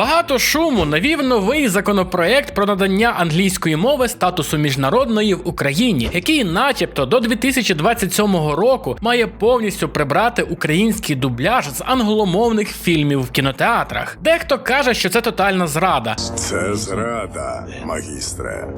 Багато шуму навів новий законопроект про надання англійської мови статусу міжнародної в Україні, який, начебто, до 2027 року має повністю прибрати український дубляж з англомовних фільмів в кінотеатрах. Дехто каже, що це тотальна зрада, Це зрада, магістре.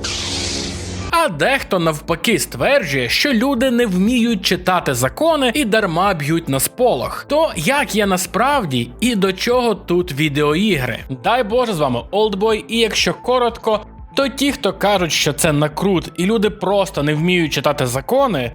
А дехто навпаки стверджує, що люди не вміють читати закони і дарма б'ють на сполох. То як є насправді і до чого тут відеоігри? Дай Боже з вами Олдбой, і якщо коротко, то ті, хто кажуть, що це накрут, і люди просто не вміють читати закони.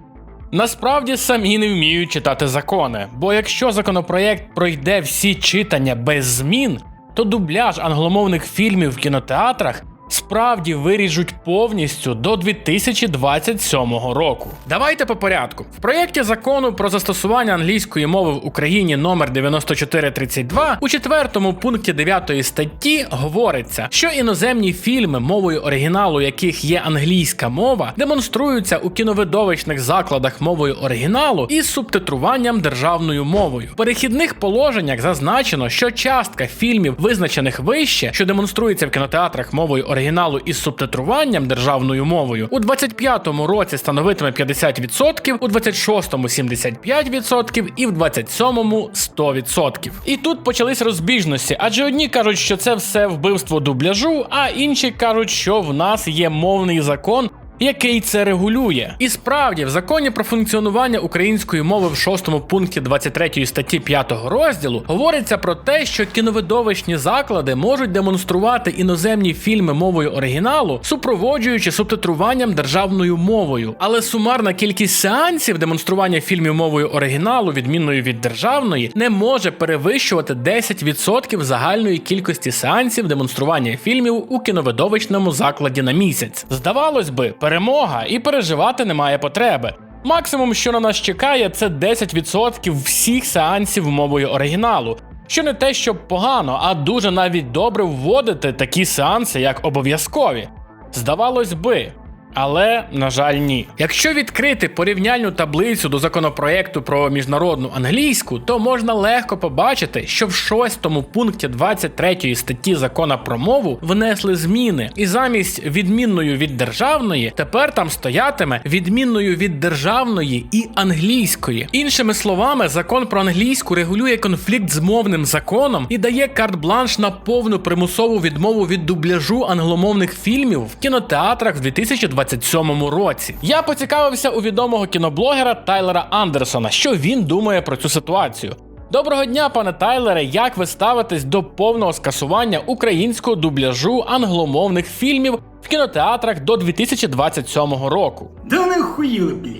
Насправді самі не вміють читати закони, бо якщо законопроєкт пройде всі читання без змін, то дубляж англомовних фільмів в кінотеатрах справді виріжуть повністю до 2027 року. Давайте по порядку. В проєкті закону про застосування англійської мови в Україні номер 9432 у четвертому пункті 9 статті говориться, що іноземні фільми, мовою оригіналу яких є англійська мова, демонструються у кіновидовищних закладах мовою оригіналу із субтитруванням державною мовою. В перехідних положеннях зазначено, що частка фільмів, визначених вище, що демонструється в кінотеатрах мовою оригіналу із субтитруванням державною мовою, у 25-му році становитиме 50%, у 26-му 75% і в 27-му 100%. І тут почались розбіжності, адже одні кажуть, що це все вбивство дубляжу, а інші кажуть, що в нас є мовний закон. Який це регулює, і справді в законі про функціонування української мови в шостому пункті 23 статті 5 розділу говориться про те, що кіновидовищні заклади можуть демонструвати іноземні фільми мовою оригіналу, супроводжуючи субтитруванням державною мовою. Але сумарна кількість сеансів демонстрування фільмів мовою оригіналу, відмінною від державної, не може перевищувати 10% загальної кількості сеансів демонстрування фільмів у кіновидовищному закладі на місяць. Здавалось би, перемога і переживати немає потреби. Максимум, що на нас чекає, це 10% всіх сеансів мовою оригіналу. Що не те, щоб погано, а дуже навіть добре вводити такі сеанси як обов'язкові. Здавалось би. Але, на жаль, ні. Якщо відкрити порівняльну таблицю до законопроекту про міжнародну англійську, то можна легко побачити, що в шостому пункті 23 статті закону про мову внесли зміни, і замість відмінною від державної тепер там стоятиме відмінною від державної і англійської. Іншими словами, закон про англійську регулює конфлікт з мовним законом і дає карт-бланш на повну примусову відмову від дубляжу англомовних фільмів в кінотеатрах в 2027 році. Я поцікавився у відомого кіноблогера Тайлера Андерсона, що він думає про цю ситуацію. Доброго дня, пане Тайлере. Як ви ставитесь до повного скасування українського дубляжу англомовних фільмів в кінотеатрах до 2027 року? Да вони охуїли, блядь.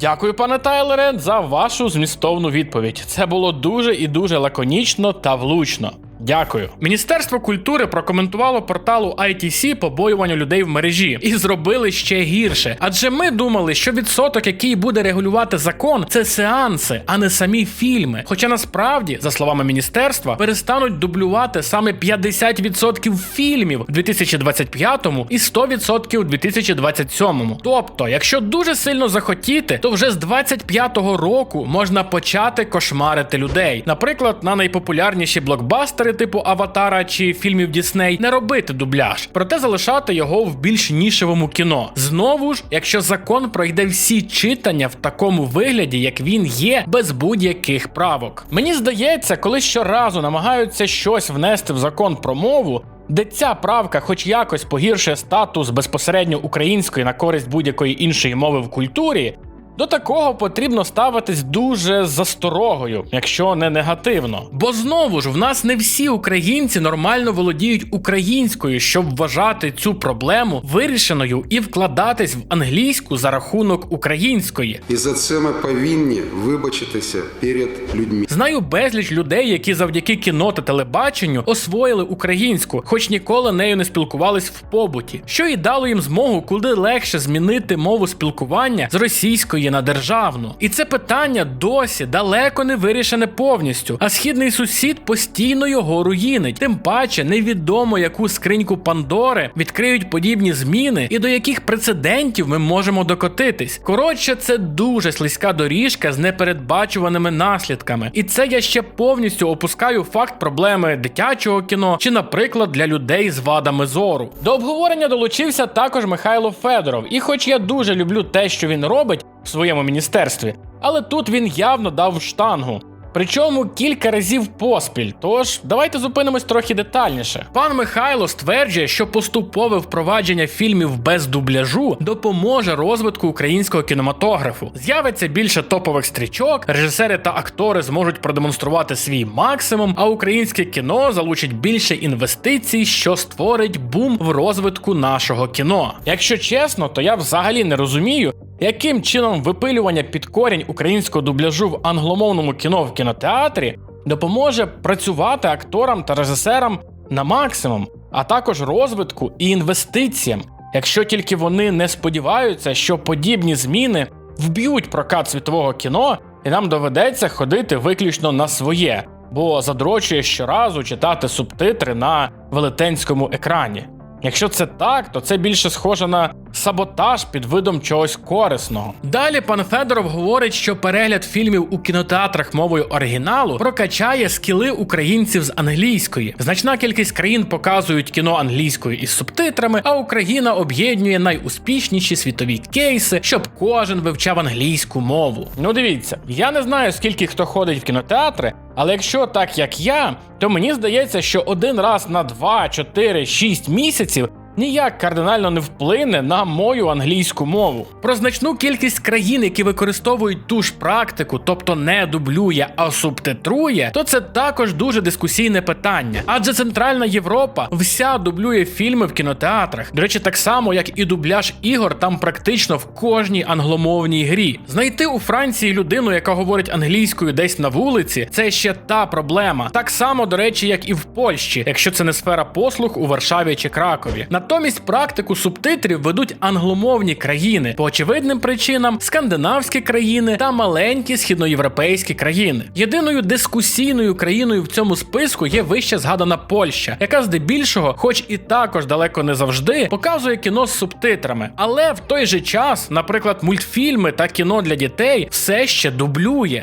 Дякую, пане Тайлере, за вашу змістовну відповідь. Це було дуже і дуже лаконічно та влучно. Дякую. Міністерство культури прокоментувало порталу ITC побоювання людей в мережі і зробили ще гірше. Адже ми думали, що відсоток, який буде регулювати закон, це сеанси, а не самі фільми. Хоча насправді, за словами міністерства, перестануть дублювати саме 50% фільмів в 2025 і 100% у 2027. Тобто, якщо дуже сильно захотіти, то вже з 25-го року можна почати кошмарити людей. Наприклад, на найпопулярніші блокбастери типу Аватара чи фільмів Дісней не робити дубляж, проте залишати його в більш нішевому кіно. Знову ж, якщо закон пройде всі читання в такому вигляді, як він є, без будь-яких правок. Мені здається, коли щоразу намагаються щось внести в закон про мову. Де ця правка, хоч якось погіршує статус безпосередньо української на користь будь-якої іншої мови в культурі, до такого потрібно ставитись дуже засторогою, якщо не негативно. Бо знову ж в нас не всі українці нормально володіють українською, щоб вважати цю проблему вирішеною і вкладатись в англійську за рахунок української. І за це ми повинні вибачитися перед людьми. Знаю безліч людей, які завдяки кіно та телебаченню освоїли українську, хоч ніколи нею не спілкувались в побуті, що і дало їм змогу куди легше змінити мову спілкування з російської її на державну. І це питання досі далеко не вирішене повністю. А східний сусід постійно його руїнить. Тим паче невідомо, яку скриньку Пандори відкриють подібні зміни і до яких прецедентів ми можемо докотитись. Коротше, це дуже слизька доріжка з непередбачуваними наслідками. І це я ще повністю опускаю факт проблеми дитячого кіно чи, наприклад, для людей з вадами зору. До обговорення долучився також Михайло Федоров. І хоч я дуже люблю те, що він робить своєму міністерстві, але тут він явно дав штангу. Причому кілька разів поспіль. Тож давайте зупинимось трохи детальніше. Пан Михайло стверджує, що поступове впровадження фільмів без дубляжу допоможе розвитку українського кінематографу. З'явиться більше топових стрічок, режисери та актори зможуть продемонструвати свій максимум, а українське кіно залучить більше інвестицій, що створить бум в розвитку нашого кіно. Якщо чесно, то я взагалі не розумію, яким чином випилювання під корінь українського дубляжу в англомовному кіно в кінотеатрі допоможе працювати акторам та режисерам на максимум, а також розвитку і інвестиціям, якщо тільки вони не сподіваються, що подібні зміни вб'ють прокат світового кіно, і нам доведеться ходити виключно на своє, бо задрочує щоразу читати субтитри на велетенському екрані. Якщо це так, то це більше схоже на саботаж під видом чогось корисного. Далі пан Федоров говорить, що перегляд фільмів у кінотеатрах мовою оригіналу прокачає скіли українців з англійської. Значна кількість країн показують кіно англійською із субтитрами, а Україна об'єднує найуспішніші світові кейси, щоб кожен вивчав англійську мову. Ну дивіться, я не знаю скільки хто ходить в кінотеатри, але якщо так як я, то мені здається, що один раз на 2, 4, 6 місяців ніяк кардинально не вплине на мою англійську мову. Про значну кількість країн, які використовують ту ж практику, тобто не дублює, а субтитрує, то це також дуже дискусійне питання. Адже Центральна Європа вся дублює фільми в кінотеатрах. До речі, так само як і дубляж ігор там практично в кожній англомовній грі. Знайти у Франції людину, яка говорить англійською десь на вулиці, це ще та проблема. Так само, до речі, як і в Польщі, якщо це не сфера послуг у Варшаві чи Кракові. Натомість практику субтитрів ведуть англомовні країни по очевидним причинам, скандинавські країни та маленькі східноєвропейські країни. Єдиною дискусійною країною в цьому списку є вище згадана Польща, яка здебільшого, хоч і також далеко не завжди, показує кіно з субтитрами. Але в той же час, наприклад, мультфільми та кіно для дітей все ще дублює.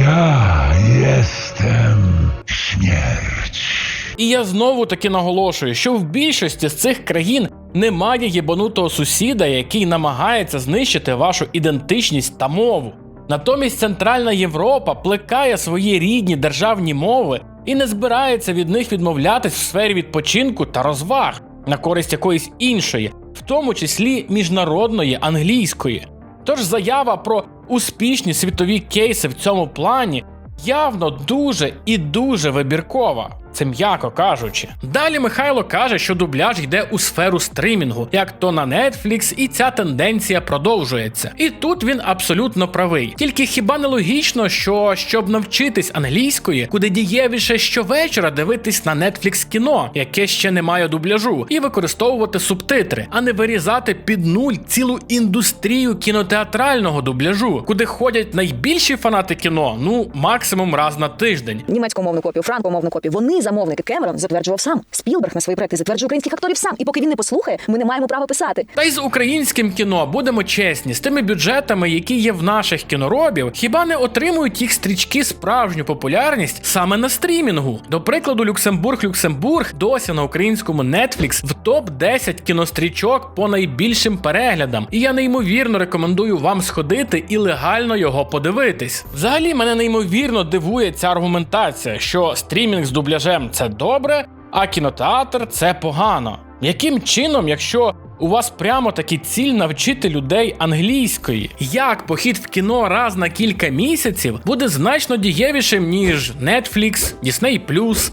Ja jestem śmierć. І я знову таки наголошую, що в більшості з цих країн немає єбанутого сусіда, який намагається знищити вашу ідентичність та мову. Натомість Центральна Європа плекає свої рідні державні мови і не збирається від них відмовлятись в сфері відпочинку та розваг на користь якоїсь іншої, в тому числі міжнародної англійської. Тож заява про успішні світові кейси в цьому плані явно дуже і дуже вибіркова. Це м'яко кажучи. Далі Михайло каже, що дубляж йде у сферу стримінгу, як то на Netflix, і ця тенденція продовжується. І тут він абсолютно правий. Тільки хіба не логічно, що щоб навчитись англійської, куди дієвіше щовечора дивитись на Netflix кіно, яке ще не має дубляжу, і використовувати субтитри, а не вирізати під нуль цілу індустрію кінотеатрального дубляжу, куди ходять найбільші фанати кіно, ну максимум раз на тиждень. німецькомовну копію, франкомовну копію. Вони замовники Кемерон затверджував сам. Спілберг на свої проекти затверджує українських акторів сам. І поки він не послухає, ми не маємо права писати. Та й з українським кіно будемо чесні, з тими бюджетами, які є в наших кіноробів, хіба не отримують їх стрічки справжню популярність саме на стрімінгу? До прикладу, Люксембург Люксембург досі на українському Netflix в топ 10 кінострічок по найбільшим переглядам. І я неймовірно рекомендую вам сходити і легально його подивитись. Взагалі мене неймовірно дивує ця аргументація, що стрімінг з дубляжем це добре, а кінотеатр це погано. Яким чином, якщо у вас прямо таки ціль навчити людей англійської? Як похід в кіно раз на кілька місяців буде значно дієвішим, ніж Netflix, Disney+,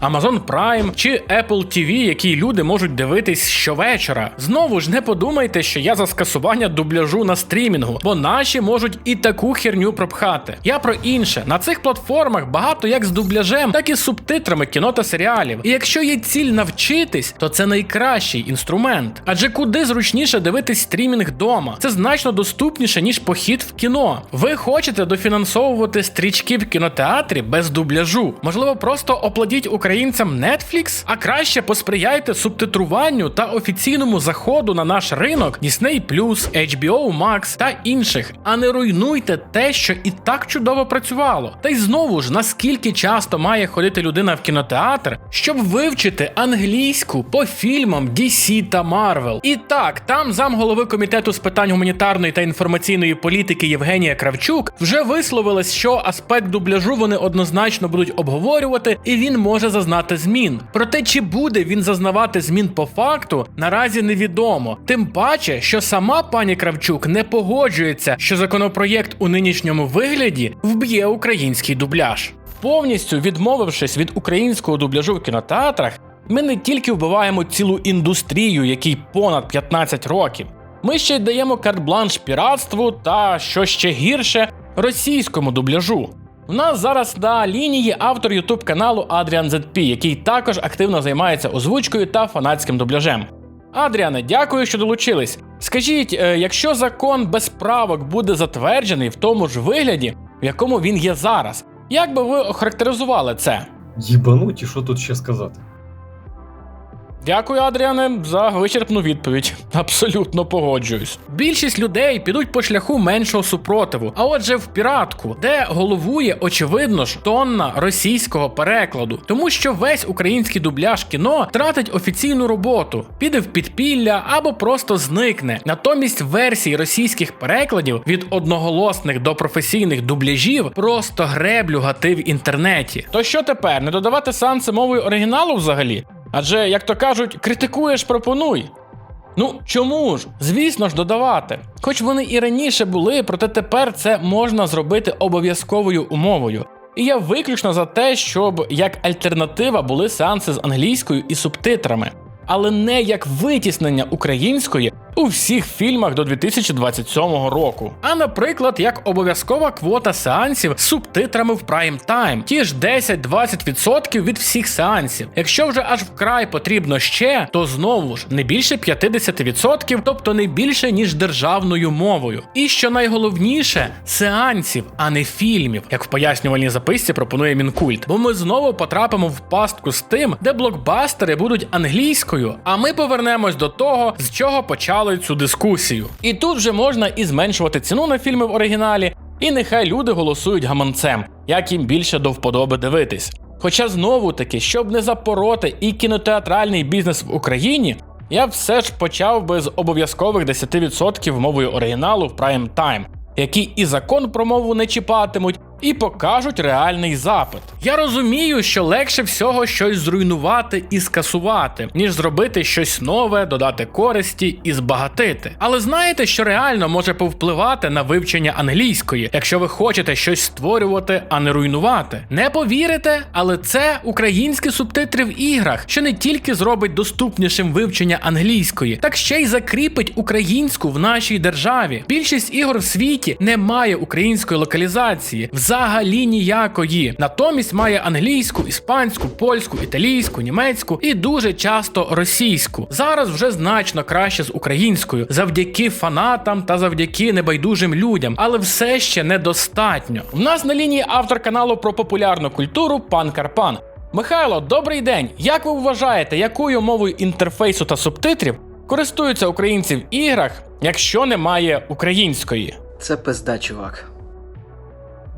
Amazon Prime чи Apple TV, які люди можуть дивитись щовечора? Знову ж не подумайте, що я за скасування дубляжу на стрімінгу, бо наші можуть і таку херню пропхати. Я про інше. На цих платформах багато як з дубляжем, так і з субтитрами кіно та серіалів. І якщо є ціль навчитись, то це найкращий інструмент. Адже куди зручніше дивитись стрімінг вдома. Це значно доступніше, ніж похід в кіно. Ви хочете дофінансовувати стрічки в кінотеатрі без дубляжу. Можливо, просто оплатіть українцям Netflix, а краще посприяйте субтитруванню та офіційному заходу на наш ринок Disney+, HBO Max та інших, а не руйнуйте те, що і так чудово працювало. Та й знову ж, наскільки часто має ходити людина в кінотеатр, щоб вивчити англійську по фільмам DC та Marvel. І так, там замголови комітету з питань гуманітарної та інформаційної політики Євгенія Кравчук вже висловилась, що аспект дубляжу вони однозначно будуть обговорювати, і він може зазнати змін. Проте, чи буде він зазнавати змін по факту, наразі невідомо. Тим паче, що сама пані Кравчук не погоджується, що законопроєкт у нинішньому вигляді вб'є український дубляж. Повністю відмовившись від українського дубляжу в кінотеатрах, ми не тільки вбиваємо цілу індустрію, якій понад 15 років. Ми ще й даємо карт-бланш піратству та, що ще гірше, російському дубляжу. У нас зараз на лінії автор ютуб каналу Adrian ZP, який також активно займається озвучкою та фанатським дубляжем. Адріане, дякую, що долучились. Скажіть, е, якщо закон без правок буде затверджений в тому ж вигляді, в якому він є зараз, як би ви охарактеризували це? Їбануті, що тут ще сказати? Дякую, Адріане, за вичерпну відповідь. Абсолютно погоджуюсь. Більшість людей підуть по шляху меншого супротиву, а отже, в піратку, де головує, очевидно ж, тонна російського перекладу, тому що весь український дубляж кіно тратить офіційну роботу, піде в підпілля або просто зникне. Натомість версій російських перекладів від одноголосних до професійних дубляжів просто греблю гати в інтернеті. То що тепер? Не додавати сеанси мовою оригіналу взагалі? Адже, як то кажуть, критикуєш, пропонуй. Ну чому ж? Звісно ж, додавати. Хоч вони і раніше були, проте тепер це можна зробити обов'язковою умовою. І я виключно за те, щоб як альтернатива були сеанси з англійською і субтитрами, але не як витіснення української у всіх фільмах до 2027 року. А наприклад, як обов'язкова квота сеансів з субтитрами в прайм тайм, ті ж 10-20% від всіх сеансів. Якщо вже аж вкрай потрібно ще, то знову ж не більше 50%, тобто не більше ніж державною мовою. І що найголовніше, сеансів, а не фільмів, як в пояснювальній записці пропонує Мінкульт. Бо ми знову потрапимо в пастку з тим, де блокбастери будуть англійською, а ми повернемось до того, з чого почали цю дискусію. І тут вже можна і зменшувати ціну на фільми в оригіналі, і нехай люди голосують гаманцем, як їм більше до вподоби дивитись. Хоча знову таки, щоб не запороти і кінотеатральний бізнес в Україні, я все ж почав би з обов'язкових 10% мовою оригіналу в прайм тайм, які і закон про мову не чіпатимуть, і покажуть реальний запит. Я розумію, що легше всього щось зруйнувати і скасувати, ніж зробити щось нове, додати користі і збагатити. Але знаєте, що реально може повпливати на вивчення англійської, якщо ви хочете щось створювати, а не руйнувати. Не повірите, але це українські субтитри в іграх, що не тільки зробить доступнішим вивчення англійської, так ще й закріпить українську в нашій державі. Більшість ігор в світі не має української локалізації. Взагалі ніякої. Натомість має англійську, іспанську, польську, італійську, німецьку і дуже часто російську. Зараз вже значно краще з українською, завдяки фанатам та завдяки небайдужим людям, але все ще недостатньо. В нас на лінії автор каналу про популярну культуру пан Карпан. Михайло, добрий день. Як ви вважаєте, якою мовою інтерфейсу та субтитрів користуються українці в іграх, якщо немає української? Це пизда, чувак.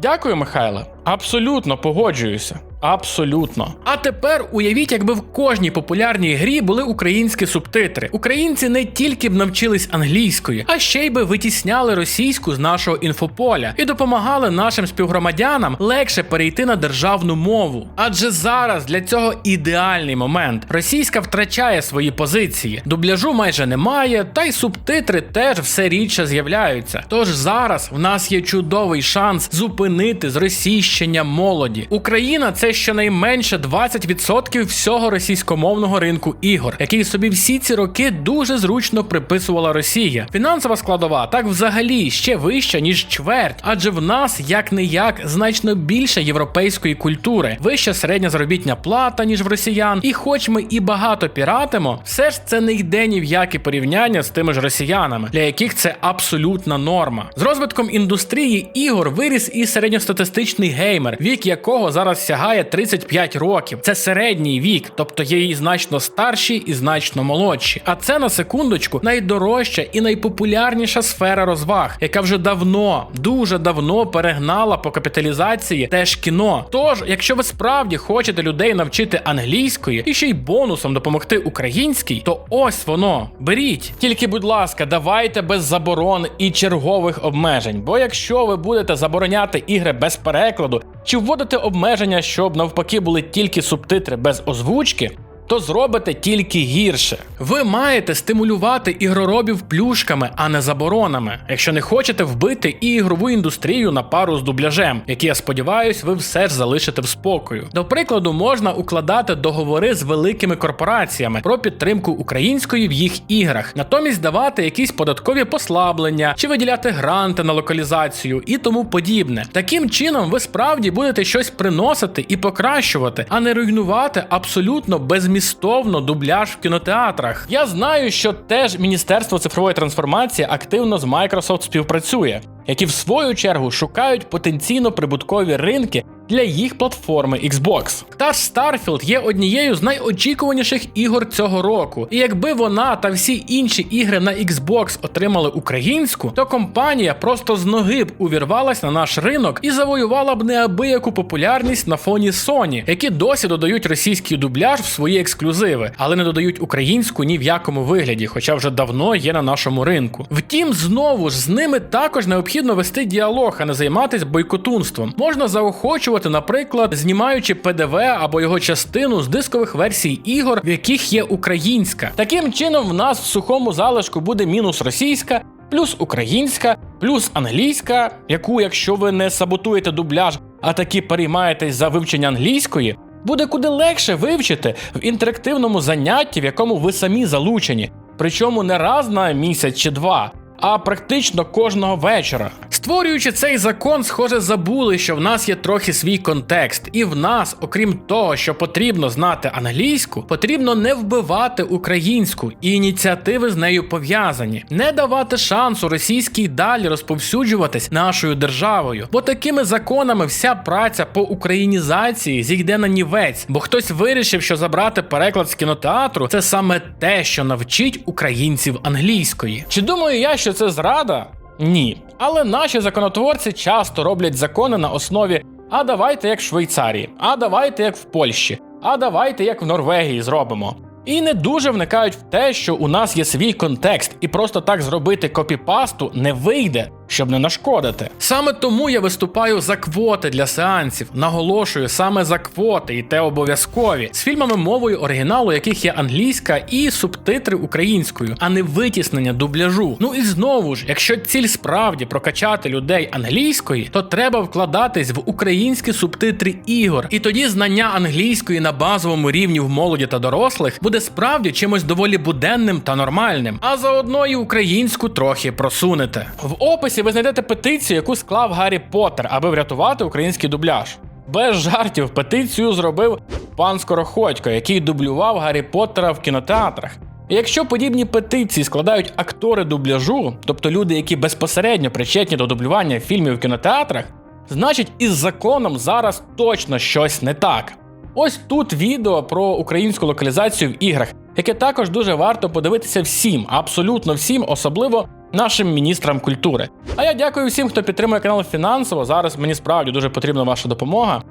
Дякую, Михайле. Абсолютно погоджуюся. Абсолютно. А тепер уявіть, якби в кожній популярній грі були українські субтитри. Українці не тільки б навчились англійської, а ще й би витісняли російську з нашого інфополя і допомагали нашим співгромадянам легше перейти на державну мову. Адже зараз для цього ідеальний момент. Російська втрачає свої позиції, дубляжу майже немає, та й субтитри теж все рідше з'являються. Тож зараз в нас є чудовий шанс зупинити зросійщення молоді. Україна це щонайменше 20% всього російськомовного ринку ігор, який собі всі ці роки дуже зручно приписувала Росія. Фінансова складова так взагалі ще вища ніж чверть, адже в нас як не як значно більше європейської культури, вища середня заробітня плата ніж в росіян. І хоч ми і багато піратимо, все ж це не йде ні в яке порівняння з тими ж росіянами, для яких це абсолютна норма. З розвитком індустрії ігор виріс і середньостатистичний геймер, вік якого зараз сягає 35 років. Це середній вік, тобто є і значно старші і значно молодші. А це на секундочку найдорожча і найпопулярніша сфера розваг, яка вже давно, дуже давно перегнала по капіталізації теж кіно. Тож, якщо ви справді хочете людей навчити англійської і ще й бонусом допомогти українській, то ось воно беріть. Тільки, будь ласка, давайте без заборон і чергових обмежень. Бо якщо ви будете забороняти ігри без перекладу чи вводити обмеження, щоб навпаки були тільки субтитри без озвучки. То зробите тільки гірше. Ви маєте стимулювати ігроробів плюшками, а не заборонами, якщо не хочете вбити і ігрову індустрію на пару з дубляжем, які я сподіваюсь, ви все ж залишите в спокою. До прикладу, можна укладати договори з великими корпораціями про підтримку української в їх іграх, натомість давати якісь податкові послаблення чи виділяти гранти на локалізацію і тому подібне. Таким чином, ви справді будете щось приносити і покращувати, а не руйнувати абсолютно безмістовно дубляж в кінотеатрах. Я знаю, що теж Міністерство цифрової трансформації активно з Microsoft співпрацює, які в свою чергу шукають потенційно прибуткові ринки. Для їх платформи Xbox. Та ж Starfield є однією з найочікуваніших ігор цього року. І якби вона та всі інші ігри на Xbox отримали українську, то компанія просто з ноги б увірвалась на наш ринок і завоювала б неабияку популярність на фоні Sony, які досі додають російський дубляж в свої ексклюзиви, але не додають українську ні в якому вигляді, хоча вже давно є на нашому ринку. Втім, знову ж з ними також необхідно вести діалог, а не займатися бойкотунством. Можна заохочувати наприклад, знімаючи ПДВ або його частину з дискових версій ігор, в яких є українська. Таким чином, в нас в сухому залишку буде мінус російська. Плюс українська, плюс англійська, яку, якщо ви не саботуєте дубляж, а таки переймаєтесь за вивчення англійської, буде куди легше вивчити в інтерактивному занятті, в якому ви самі залучені. Причому не раз на місяць чи два, а практично кожного вечора. Створюючи цей закон, схоже, забули, що в нас є трохи свій контекст, і в нас, окрім того, що потрібно знати англійську, потрібно не вбивати українську і ініціативи з нею пов'язані, не давати шансу російській далі розповсюджуватись нашою державою. Бо такими законами вся праця по українізації зійде на нівець, бо хтось вирішив, що забрати переклад з кінотеатру це саме те, що навчить українців англійської. Чи думаю я, що це зрада? Ні. Але наші законотворці часто роблять закони на основі а давайте як в Швейцарії, а давайте як в Польщі, а давайте як в Норвегії зробимо. І не дуже вникають в те, що у нас є свій контекст, і просто так зробити копіпасту не вийде, щоб не нашкодити. Саме тому я виступаю за квоти для сеансів. Наголошую саме за квоти, і те обов'язкові з фільмами мовою оригіналу, яких є англійська і субтитри українською, а не витіснення дубляжу. Ну і знову ж, якщо ціль справді прокачати людей англійської, то треба вкладатись в українські субтитри ігор. І тоді знання англійської на базовому рівні в молоді та дорослих буде справді чимось доволі буденним та нормальним, а заодно і українську трохи просунете. В описі ви знайдете петицію, яку склав Гаррі Поттер, аби врятувати український дубляж. Без жартів петицію зробив пан Скороходько, який дублював Гаррі Поттера в кінотеатрах. І якщо подібні петиції складають актори дубляжу, тобто люди, які безпосередньо причетні до дублювання фільмів в кінотеатрах, значить із законом зараз точно щось не так. Ось тут відео про українську локалізацію в іграх, яке також дуже варто подивитися всім, абсолютно всім, особливо нашим міністрам культури. А я дякую всім, хто підтримує канал фінансово. Зараз мені справді дуже потрібна ваша допомога.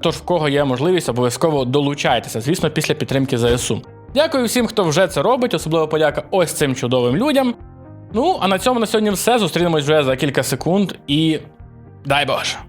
Тож, в кого є можливість, обов'язково долучайтеся, звісно, після підтримки ЗСУ. Дякую всім, хто вже це робить, особливо подяка ось цим чудовим людям. Ну, а на цьому на сьогодні все. Зустрінемось вже за кілька секунд і дай Боже!